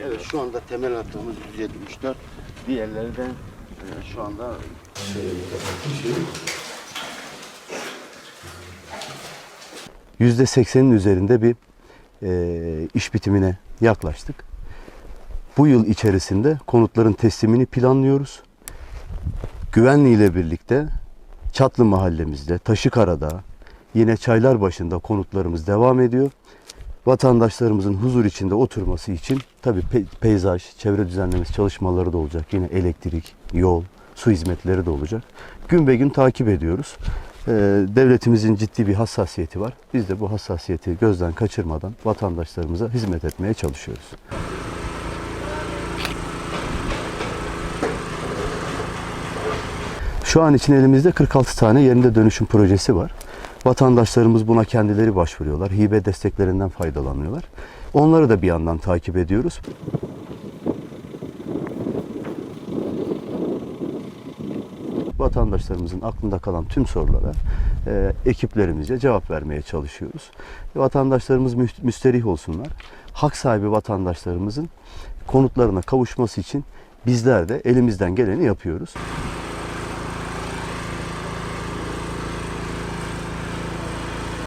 Evet şu anda temel attığımız 174. Diğerleri de e, şu anda %80'in üzerinde bir e, iş bitimine yaklaştık. Bu yıl içerisinde konutların teslimini planlıyoruz. Güvenli ile birlikte Çatlı mahallemizde, Taşıkara'da, yine Çaylar başında konutlarımız devam ediyor. Vatandaşlarımızın huzur içinde oturması için tabii pe- peyzaj, çevre düzenlemesi çalışmaları da olacak. Yine elektrik, yol, su hizmetleri de olacak. Gün be gün takip ediyoruz. Ee, devletimizin ciddi bir hassasiyeti var. Biz de bu hassasiyeti gözden kaçırmadan vatandaşlarımıza hizmet etmeye çalışıyoruz. Şu an için elimizde 46 tane yerinde dönüşüm projesi var. Vatandaşlarımız buna kendileri başvuruyorlar. Hibe desteklerinden faydalanıyorlar. Onları da bir yandan takip ediyoruz. Vatandaşlarımızın aklında kalan tüm sorulara e, ekiplerimizce cevap vermeye çalışıyoruz. Vatandaşlarımız mü- müsterih olsunlar. Hak sahibi vatandaşlarımızın konutlarına kavuşması için bizler de elimizden geleni yapıyoruz.